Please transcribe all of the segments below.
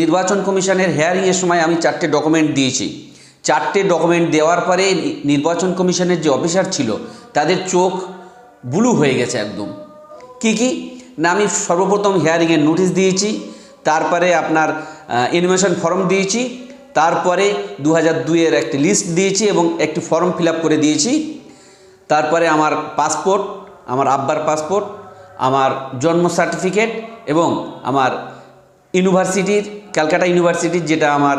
নির্বাচন কমিশনের হেয়ারিংয়ের সময় আমি চারটে ডকুমেন্ট দিয়েছি। চারটে ডকুমেন্ট দেওয়ার পরে নির্বাচন কমিশনের যে অফিসার ছিল, তাদের চোখ ব্লু হয়ে গেছে একদম। কি কি? না, আমি সর্বপ্রথম হেয়ারিংয়ের নোটিশ দিয়েছি, তারপরে আপনার ইনভেশন ফর্ম দিয়েছি, তারপরে দু হাজার দুইয়ের একটি লিস্ট দিয়েছি এবং একটি ফর্ম ফিল করে দিয়েছি। তারপরে আমার পাসপোর্ট আমার আব্বার পাসপোর্ট আমার জন্ম সার্টিফিকেট এবং আমার ইউনিভার্সিটির, ক্যালকাটা ইউনিভার্সিটির যেটা আমার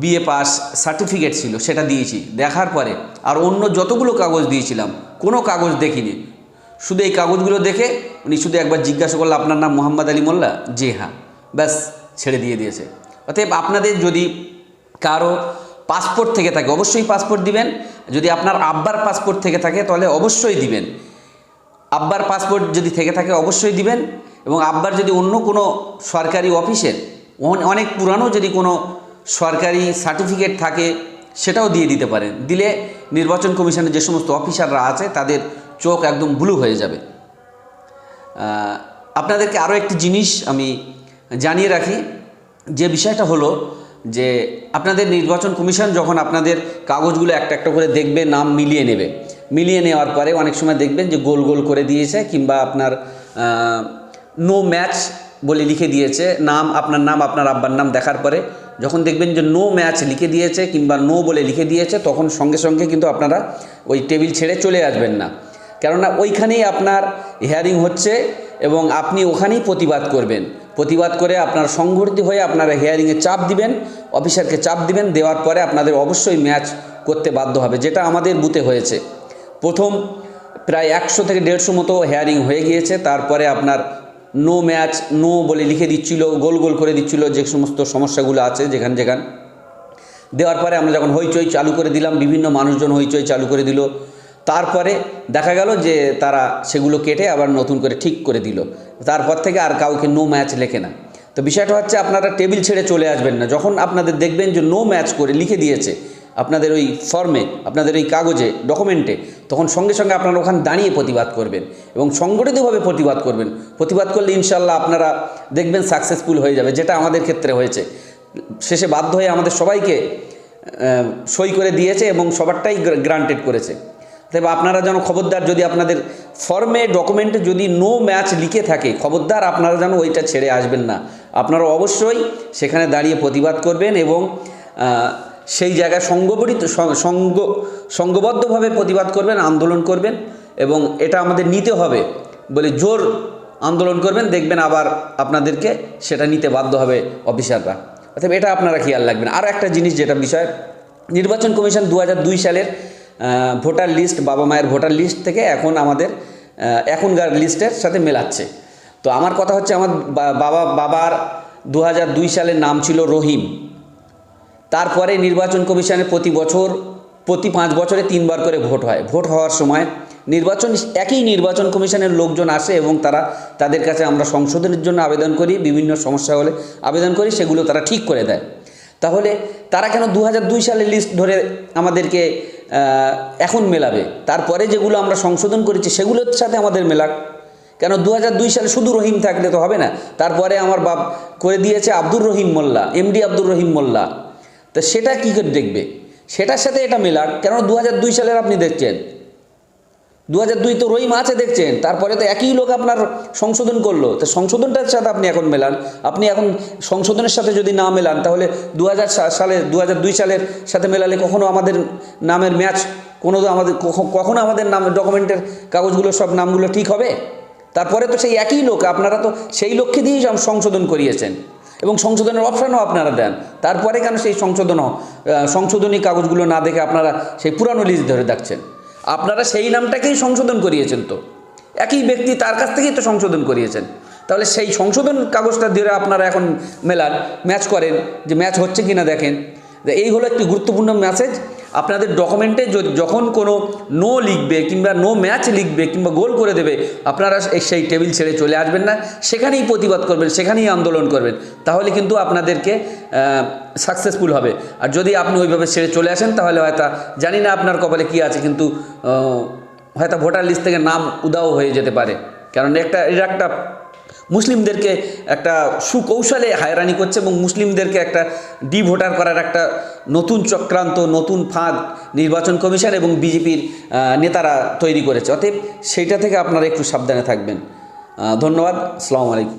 বিএ পাস সার্টিফিকেট ছিল, সেটা দিয়েছি। দেখার পরে আর অন্য যতগুলো কাগজ দিয়েছিলাম, কোনো কাগজ দেখিনি। শুধু এই কাগজগুলো দেখে উনি শুধু একবার জিজ্ঞাসা করল, আপনার নাম মোহাম্মদ আলী মোল্লা? জি হ্যাঁ। ব্যাস, ছেড়ে দিয়ে দিয়েছে। অতএব আপনাদের যদি কারও পাসপোর্ট থেকে থাকে, অবশ্যই পাসপোর্ট দিবেন। যদি আপনার আব্বার পাসপোর্ট থেকে থাকে, তাহলে অবশ্যই দিবেন। আব্বার পাসপোর্ট যদি থেকে থাকে, অবশ্যই দিবেন। এবং আব্বার যদি অন্য কোনো সরকারি অফিসের, অন- অনেক পুরানো যদি কোনো সরকারি সার্টিফিকেট থাকে, সেটাও দিয়ে দিতে পারেন। দিলে নির্বাচন কমিশনের যে সমস্ত অফিসাররা আছে, তাদের চোখ একদম ব্লু হয়ে যাবে। আপনাদেরকে আরও একটি জিনিস আমি জানিয়ে রাখি, যে বিষয়টা হলো যে আপনাদের নির্বাচন কমিশন যখন আপনাদের কাগজগুলো একটা একটা করে দেখবে, নাম মিলিয়ে নেবে। মিলিয়ে নেওয়ার পরে অনেক সময় দেখবেন যে গোল গোল করে দিয়েছে, কিংবা আপনার নো ম্যাচ বলে লিখে দিয়েছে। নাম, আপনার নাম, আপনার আব্বার নাম দেখার পরে যখন দেখবেন যে নো ম্যাচ লিখে দিয়েছে কিংবা নো বলে লিখে দিয়েছে, তখন সঙ্গে সঙ্গে কিন্তু আপনারা ওই টেবিল ছেড়ে চলে আসবেন না। কেননা ওইখানেই আপনার হিয়ারিং হচ্ছে এবং আপনি ওখানেই প্রতিবাদ করবেন। প্রতিবাদ করে আপনার সংগঠিত হয়ে আপনারা হিয়ারিংয়ে চাপ দিবেন, অফিসারকে চাপ দিবেন, দেওয়ার পরে আপনাদের অবশ্যই ম্যাচ করতে বাধ্য হবে, যেটা আমাদের বুথে হয়েছে। প্রথম প্রায় একশো থেকে দেড়শো মতো হেয়ারিং হয়ে গিয়েছে, তারপরে আপনার নো ম্যাচ নো বলে লিখে দিচ্ছিল, গোল গোল করে দিচ্ছিল যে সমস্ত সমস্যাগুলো আছে যেখান যেখান। দেওয়ার পরে আমরা যখন হইচই চালু করে দিলাম, বিভিন্ন মানুষজন হইচই চালু করে দিল। তারপরে দেখা গেল যে তারা সেগুলো কেটে আবার নতুন করে ঠিক করে দিল। তারপর থেকে আর কাউকে নো ম্যাচ লেখে না। তো বিষয়টা হচ্ছে আপনারা টেবিল ছেড়ে চলে আসবেন না। যখন আপনাদের দেখবেন যে নো ম্যাচ করে লিখে দিয়েছে আপনাদের ওই ফর্মে আপনাদের ওই কাগজে ডকুমেন্টে তখন সঙ্গে সঙ্গে আপনারা ওখানে দাঁড়িয়ে প্রতিবাদ করবেন এবং সংগঠিতভাবে প্রতিবাদ করবেন। প্রতিবাদ করলে ইনশাল্লাহ আপনারা দেখবেন সাকসেসফুল হয়ে যাবে, যেটা আমাদের ক্ষেত্রে হয়েছে। শেষে বাধ্য হয়ে আমাদের সবাইকে সই করে দিয়েছে এবং সবারটাই গ্রান্টেড করেছে। তবে আপনারা যেন খবরদার যদি আপনাদের ফর্মে ডকুমেন্টে যদি নো ম্যাচ লিখে থাকে, খবরদার আপনারা যেন ওইটা ছেড়ে আসবেন না। আপনারা অবশ্যই সেখানে দাঁড়িয়ে প্রতিবাদ করবেন এবং সেই জায়গায় সঙ্গবরিত, সঙ্গ সঙ্গবদ্ধভাবে প্রতিবাদ করবেন, আন্দোলন করবেন এবং এটা আমাদের নিতে হবে বলে জোর আন্দোলন করবেন, দেখবেন আবার আপনাদেরকে সেটা নিতে বাধ্য হবে অফিসাররা। অর্থাৎ এটা আপনারা খেয়াল রাখবেন। আর একটা জিনিস যেটা বিষয়, নির্বাচন কমিশন দু হাজার দুই সালের ভোটার লিস্ট, বাবা মায়ের ভোটার লিস্ট থেকে এখন আমাদের এখনকার লিস্টের সাথে মেলাচ্ছে। তো আমার কথা হচ্ছে, আমার বাবা, বাবার দু হাজার দুই সালের নাম ছিল রহিম। তারপরে নির্বাচন কমিশনের প্রতি বছর, প্রতি পাঁচ বছরে তিনবার করে ভোট হয়। ভোট হওয়ার সময় নির্বাচন, একই নির্বাচন কমিশনের লোকজন আসে এবং তারা তাদের কাছে আমরা সংশোধনের জন্য আবেদন করি, বিভিন্ন সমস্যা হলে আবেদন করি, সেগুলো তারা ঠিক করে দেয়। তাহলে তারা কেন দু সালের লিস্ট ধরে আমাদেরকে এখন মেলাবে? তারপরে যেগুলো আমরা সংশোধন করেছি, সেগুলোর সাথে আমাদের মেলাক। কেন দু হাজার দুই সালে শুধু রহিম থাকলে তো হবে না? তারপরে আমার বাপ করে দিয়েছে আব্দুর রহিম মোল্লা, এমডি আব্দুর রহিম মোল্লা। তো সেটা কী করে দেখবে? সেটার সাথে এটা মেলাক কেন দু দুই সালের আপনি দেখছেন। দু হাজার দুই তো রহিম আছে দেখছেন, তারপরে তো একই লোক আপনার সংশোধন করল। তো সংশোধনটার সাথে আপনি এখন মেলান। আপনি এখন সংশোধনের সাথে যদি না মেলান, তাহলে দু হাজার সালে দু দুই সালের সাথে মেলালে কখনো আমাদের নামের ম্যাচ, কোনো আমাদের, কখ- কখনো আমাদের নাম, ডকুমেন্টের কাগজগুলো সব নামগুলো ঠিক হবে? তারপরে তো সেই একই লোক, আপনারা তো সেই লক্ষ্যে দিয়েই সংশোধন করিয়েছেন। এবং সংশোধনের অপশানও আপনারা দেন। তারপরে কেন সেই সংশোধন সংশোধনী কাগজগুলো না দেখে আপনারা সেই পুরানো লিস্ট ধরে দেখছেন? আপনারা সেই নামটাকেই সংশোধন করিয়েছেন তো। একই ব্যক্তি তার কাছ থেকেই তো সংশোধন করিয়েছেন। তাহলে সেই সংশোধন কাগজটা ধরে আপনারা এখন মেলার ম্যাচ করেন যে ম্যাচ হচ্ছে কি না দেখেন এই হলো একটি গুরুত্বপূর্ণ মেসেজ আপনাদের ডকুমেন্টে যখন কোনো নো লিখবে কিংবা নো ম্যাচ লিখবে কিংবা গোল করে দেবে, আপনারা সেই টেবিল ছেড়ে চলে আসবেন না। সেখানেই প্রতিবাদ করবেন, সেখানেই আন্দোলন করবেন। তাহলে কিন্তু আপনাদেরকে সাকসেসফুল হবে। আর যদি আপনি ওইভাবে ছেড়ে চলে আসেন, তাহলে হয়তো, জানি না আপনার কপালে কী আছে, কিন্তু হয়তো ভোটার লিস্ট থেকে নাম উদাও হয়ে যেতে পারে। কারণ একটা, এটা একটা মুসলিমদেরকে একটা সুকৌশলে হায়রানি করছে এবং মুসলিমদেরকে একটা ডি ভোটার করার একটা নতুন চক্রান্ত, নতুন ফাঁদ নির্বাচন কমিশন এবং বিজেপির নেতারা তৈরি করেছে। অতএব সেইটা থেকে আপনারা একটু সাবধানে থাকবেন। ধন্যবাদ। আসসালামু আলাইকুম।